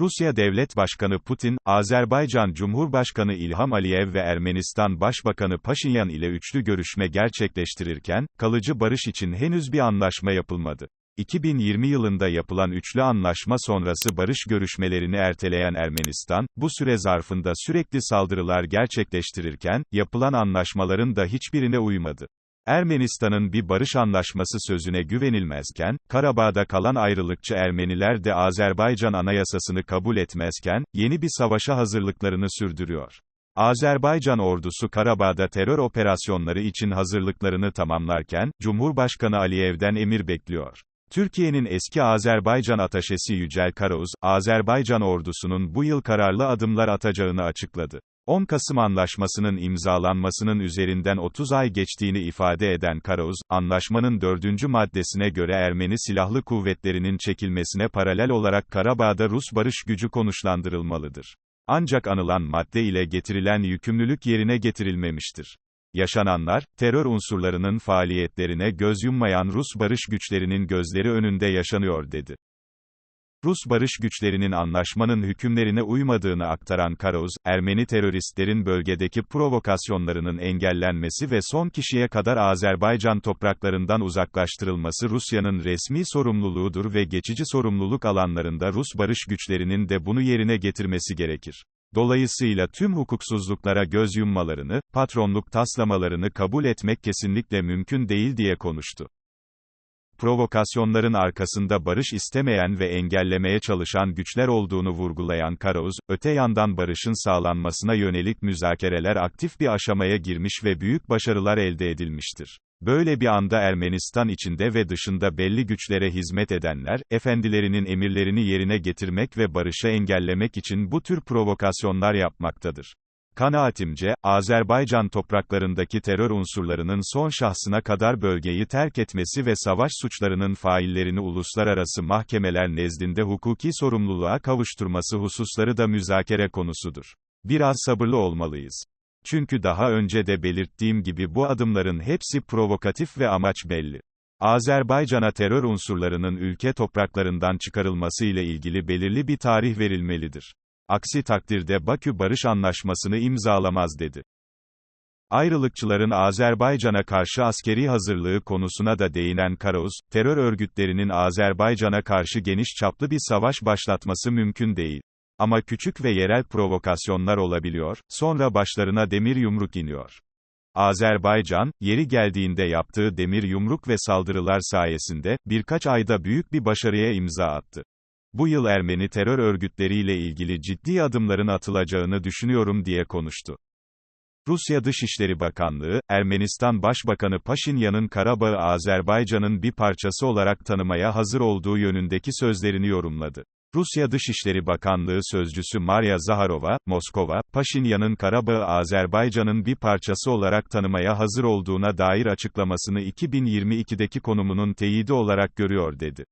Rusya Devlet Başkanı Putin, Azerbaycan Cumhurbaşkanı İlham Aliyev ve Ermenistan Başbakanı Paşinyan ile üçlü görüşme gerçekleştirirken, kalıcı barış için henüz bir anlaşma yapılmadı. 2020 yılında yapılan üçlü anlaşma sonrası barış görüşmelerini erteleyen Ermenistan, bu süre zarfında sürekli saldırılar gerçekleştirirken, yapılan anlaşmaların da hiçbirine uymadı. Ermenistan'ın bir barış anlaşması sözüne güvenilmezken, Karabağ'da kalan ayrılıkçı Ermeniler de Azerbaycan anayasasını kabul etmezken, yeni bir savaşa hazırlıklarını sürdürüyor. Azerbaycan ordusu Karabağ'da terör operasyonları için hazırlıklarını tamamlarken, Cumhurbaşkanı Aliyev'den emir bekliyor. Türkiye'nin eski Azerbaycan ataşesi Yücel Karauz, Azerbaycan ordusunun bu yıl kararlı adımlar atacağını açıkladı. 10 Kasım Anlaşması'nın imzalanmasının üzerinden 30 ay geçtiğini ifade eden Karauz, anlaşmanın dördüncü maddesine göre Ermeni silahlı kuvvetlerinin çekilmesine paralel olarak Karabağ'da Rus barış gücü konuşlandırılmalıdır. Ancak anılan madde ile getirilen yükümlülük yerine getirilmemiştir. Yaşananlar, terör unsurlarının faaliyetlerine göz yummayan Rus barış güçlerinin gözleri önünde yaşanıyor dedi. Rus barış güçlerinin anlaşmanın hükümlerine uymadığını aktaran Karauz, Ermeni teröristlerin bölgedeki provokasyonlarının engellenmesi ve son kişiye kadar Azerbaycan topraklarından uzaklaştırılması Rusya'nın resmi sorumluluğudur ve geçici sorumluluk alanlarında Rus barış güçlerinin de bunu yerine getirmesi gerekir. Dolayısıyla tüm hukuksuzluklara göz yummalarını, patronluk taslamalarını kabul etmek kesinlikle mümkün değil diye konuştu provokasyonların arkasında barış istemeyen ve engellemeye çalışan güçler olduğunu vurgulayan Karauz, öte yandan barışın sağlanmasına yönelik müzakereler aktif bir aşamaya girmiş ve büyük başarılar elde edilmiştir. Böyle bir anda Ermenistan içinde ve dışında belli güçlere hizmet edenler, efendilerinin emirlerini yerine getirmek ve barışı engellemek için bu tür provokasyonlar yapmaktadır. Kanaatimce, Azerbaycan topraklarındaki terör unsurlarının son şahsına kadar bölgeyi terk etmesi ve savaş suçlarının faillerini uluslararası mahkemeler nezdinde hukuki sorumluluğa kavuşturması hususları da müzakere konusudur. Biraz sabırlı olmalıyız. Çünkü daha önce de belirttiğim gibi bu adımların hepsi provokatif ve amaç belli. Azerbaycan'a terör unsurlarının ülke topraklarından çıkarılması ile ilgili belirli bir tarih verilmelidir. Aksi takdirde Bakü Barış Anlaşması'nı imzalamaz dedi. Ayrılıkçıların Azerbaycan'a karşı askeri hazırlığı konusuna da değinen Karauz, terör örgütlerinin Azerbaycan'a karşı geniş çaplı bir savaş başlatması mümkün değil. Ama küçük ve yerel provokasyonlar olabiliyor, sonra başlarına demir yumruk iniyor. Azerbaycan, yeri geldiğinde yaptığı demir yumruk ve saldırılar sayesinde, birkaç ayda büyük bir başarıya imza attı. Bu yıl Ermeni terör örgütleriyle ilgili ciddi adımların atılacağını düşünüyorum diye konuştu. Rusya Dışişleri Bakanlığı, Ermenistan Başbakanı Paşinyan'ın Karabağ'ı Azerbaycan'ın bir parçası olarak tanımaya hazır olduğu yönündeki sözlerini yorumladı. Rusya Dışişleri Bakanlığı Sözcüsü Maria Zaharova, Moskova, Paşinyan'ın Karabağ'ı Azerbaycan'ın bir parçası olarak tanımaya hazır olduğuna dair açıklamasını 2022'deki konumunun teyidi olarak görüyor dedi.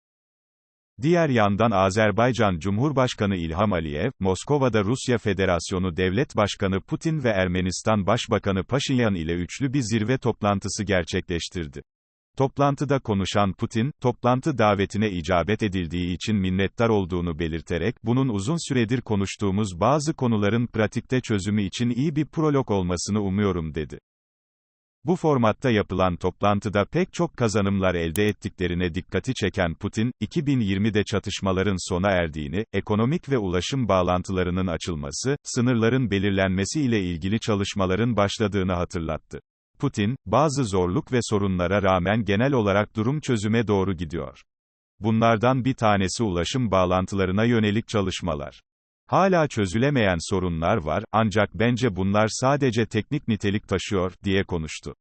Diğer yandan Azerbaycan Cumhurbaşkanı İlham Aliyev, Moskova'da Rusya Federasyonu Devlet Başkanı Putin ve Ermenistan Başbakanı Paşinyan ile üçlü bir zirve toplantısı gerçekleştirdi. Toplantıda konuşan Putin, toplantı davetine icabet edildiği için minnettar olduğunu belirterek, bunun uzun süredir konuştuğumuz bazı konuların pratikte çözümü için iyi bir prolog olmasını umuyorum dedi. Bu formatta yapılan toplantıda pek çok kazanımlar elde ettiklerine dikkati çeken Putin, 2020'de çatışmaların sona erdiğini, ekonomik ve ulaşım bağlantılarının açılması, sınırların belirlenmesi ile ilgili çalışmaların başladığını hatırlattı. Putin, bazı zorluk ve sorunlara rağmen genel olarak durum çözüme doğru gidiyor. Bunlardan bir tanesi ulaşım bağlantılarına yönelik çalışmalar. Hala çözülemeyen sorunlar var, ancak bence bunlar sadece teknik nitelik taşıyor, diye konuştu.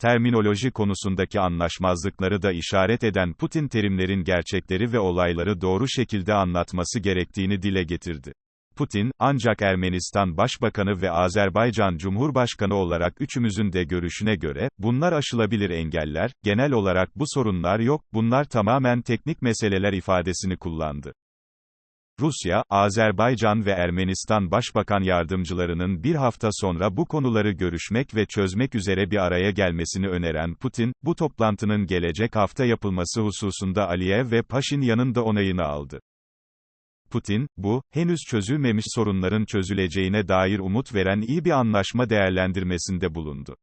Terminoloji konusundaki anlaşmazlıkları da işaret eden Putin terimlerin gerçekleri ve olayları doğru şekilde anlatması gerektiğini dile getirdi. Putin, ancak Ermenistan Başbakanı ve Azerbaycan Cumhurbaşkanı olarak üçümüzün de görüşüne göre, bunlar aşılabilir engeller, genel olarak bu sorunlar yok, bunlar tamamen teknik meseleler ifadesini kullandı. Rusya, Azerbaycan ve Ermenistan Başbakan Yardımcılarının bir hafta sonra bu konuları görüşmek ve çözmek üzere bir araya gelmesini öneren Putin, bu toplantının gelecek hafta yapılması hususunda Aliyev ve Paşinyan'ın da onayını aldı. Putin, bu, henüz çözülmemiş sorunların çözüleceğine dair umut veren iyi bir anlaşma değerlendirmesinde bulundu.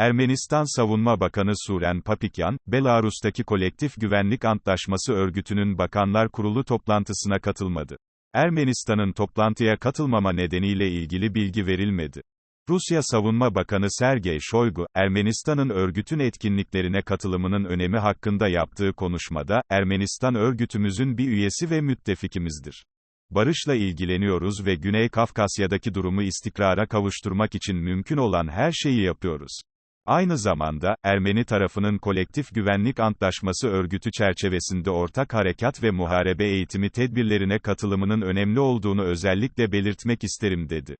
Ermenistan Savunma Bakanı Suren Papikyan, Belarus'taki Kolektif Güvenlik Antlaşması örgütünün Bakanlar Kurulu toplantısına katılmadı. Ermenistan'ın toplantıya katılmama nedeniyle ilgili bilgi verilmedi. Rusya Savunma Bakanı Sergey Shoigu, Ermenistan'ın örgütün etkinliklerine katılımının önemi hakkında yaptığı konuşmada, Ermenistan örgütümüzün bir üyesi ve müttefikimizdir. Barışla ilgileniyoruz ve Güney Kafkasya'daki durumu istikrara kavuşturmak için mümkün olan her şeyi yapıyoruz. Aynı zamanda, Ermeni tarafının Kolektif Güvenlik Antlaşması örgütü çerçevesinde ortak harekat ve muharebe eğitimi tedbirlerine katılımının önemli olduğunu özellikle belirtmek isterim dedi.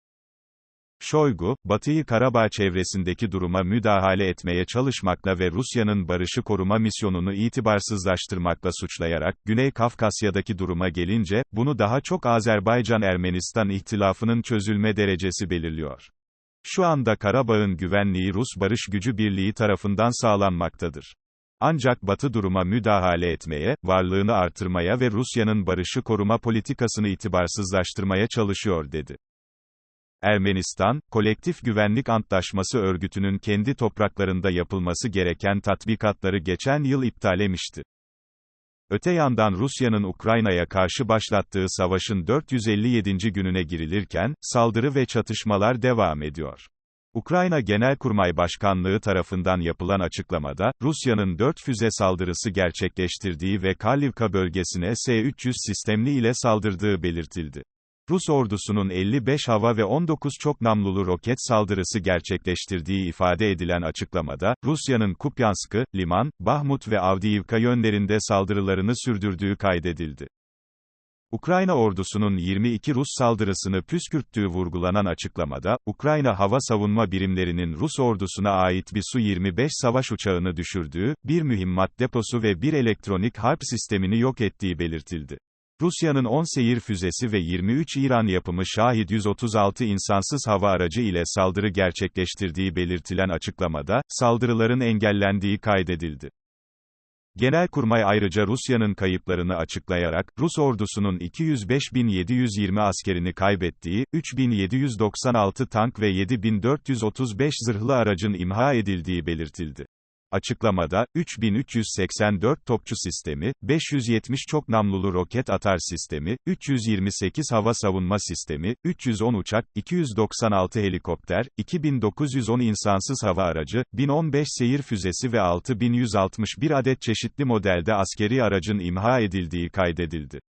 Şoygu, Batı'yı Karabağ çevresindeki duruma müdahale etmeye çalışmakla ve Rusya'nın barışı koruma misyonunu itibarsızlaştırmakla suçlayarak, Güney Kafkasya'daki duruma gelince, bunu daha çok Azerbaycan-Ermenistan ihtilafının çözülme derecesi belirliyor. Şu anda Karabağ'ın güvenliği Rus Barış Gücü Birliği tarafından sağlanmaktadır. Ancak Batı duruma müdahale etmeye, varlığını artırmaya ve Rusya'nın barışı koruma politikasını itibarsızlaştırmaya çalışıyor dedi. Ermenistan, Kolektif Güvenlik Antlaşması örgütünün kendi topraklarında yapılması gereken tatbikatları geçen yıl iptalemişti. Öte yandan Rusya'nın Ukrayna'ya karşı başlattığı savaşın 457. gününe girilirken, saldırı ve çatışmalar devam ediyor. Ukrayna Genelkurmay Başkanlığı tarafından yapılan açıklamada, Rusya'nın 4 füze saldırısı gerçekleştirdiği ve Karlivka bölgesine S-300 sistemli ile saldırdığı belirtildi. Rus ordusunun 55 hava ve 19 çok namlulu roket saldırısı gerçekleştirdiği ifade edilen açıklamada, Rusya'nın Kupyansk'ı, Liman, Bahmut ve Avdiivka yönlerinde saldırılarını sürdürdüğü kaydedildi. Ukrayna ordusunun 22 Rus saldırısını püskürttüğü vurgulanan açıklamada, Ukrayna hava savunma birimlerinin Rus ordusuna ait bir Su-25 savaş uçağını düşürdüğü, bir mühimmat deposu ve bir elektronik harp sistemini yok ettiği belirtildi. Rusya'nın 10 seyir füzesi ve 23 İran yapımı Şahid 136 insansız hava aracı ile saldırı gerçekleştirdiği belirtilen açıklamada, saldırıların engellendiği kaydedildi. Genelkurmay ayrıca Rusya'nın kayıplarını açıklayarak, Rus ordusunun 205.720 askerini kaybettiği, 3.796 tank ve 7.435 zırhlı aracın imha edildiği belirtildi. Açıklamada, 3384 topçu sistemi, 570 çok namlulu roket atar sistemi, 328 hava savunma sistemi, 310 uçak, 296 helikopter, 2910 insansız hava aracı, 1015 seyir füzesi ve 6161 adet çeşitli modelde askeri aracın imha edildiği kaydedildi.